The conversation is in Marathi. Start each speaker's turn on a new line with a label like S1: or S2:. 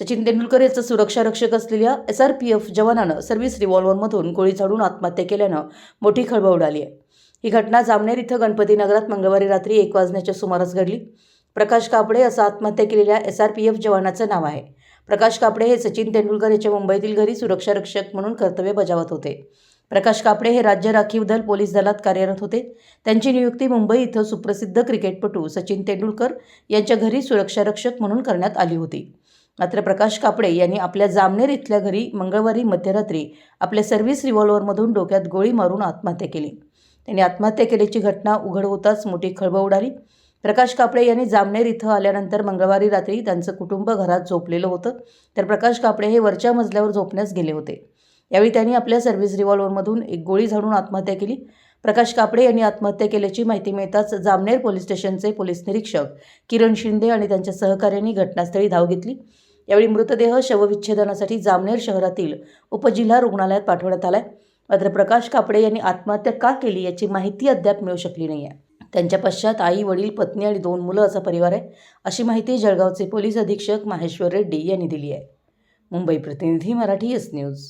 S1: सचिन तेंडुलकर याचा सुरक्षा रक्षक असलेल्या एस आर पी एफ जवानानं सर्व्हिस रिव्हॉल्व्हरमधून गोळी झाडून आत्महत्या केल्यानं मोठी खळबळ उडाली आहे. ही घटना जामनेर इथं गणपती नगरात मंगळवारी रात्री एक वाजण्याच्या सुमारास घडली. प्रकाश कापडे असं आत्महत्या केलेल्या एस आर पी एफ जवानाचं नाव आहे. प्रकाश कापडे हे सचिन तेंडुलकर याच्या मुंबईतील घरी सुरक्षा रक्षक म्हणून कर्तव्य बजावत होते. प्रकाश कापडे हे राज्य राखीव दल पोलीस दलात कार्यरत होते. त्यांची नियुक्ती मुंबई इथं सुप्रसिद्ध क्रिकेटपटू सचिन तेंडुलकर यांच्या घरी सुरक्षा रक्षक म्हणून करण्यात आली होती. मात्र प्रकाश कापडे यांनी आपल्या जामनेर इथल्या घरी मंगळवारी मध्यरात्री आपल्या सर्व्हिस रिव्हॉल्व्हरमधून डोक्यात गोळी मारून आत्महत्या केली. त्यांनी आत्महत्या केल्याची घटना उघड होताच मोठी खळबळ उडाली. प्रकाश कापडे यांनी जामनेर इथं आल्यानंतर मंगळवारी रात्री त्यांचं कुटुंब घरात झोपलेलं होतं. तर प्रकाश कापडे हे वरच्या मजल्यावर झोपण्यास गेले होते. यावेळी त्यांनी आपल्या सर्व्हिस रिव्हॉल्व्हरमधून एक गोळी झाडून आत्महत्या केली. प्रकाश कापडे यांनी आत्महत्या केल्याची माहिती मिळताच जामनेर पोलीस स्टेशनचे पोलीस निरीक्षक किरण शिंदे आणि त्यांच्या सहकाऱ्यांनी घटनास्थळी धाव घेतली. यावेळी मृतदेह शवविच्छेदनासाठी जामनेर शहरातील उपजिल्हा रुग्णालयात पाठवण्यात आलाय. मात्र प्रकाश कापडे यांनी आत्महत्या का केली याची माहिती अद्याप मिळू शकली नाही आहे त्यांच्या पश्चात आई वडील पत्नी आणि दोन मुलं असा परिवार आहे. अशी माहिती जळगावचे पोलीस अधीक्षक माहेश्वर रेड्डी यांनी दिली आहे. मुंबई प्रतिनिधी मराठी एस न्यूज.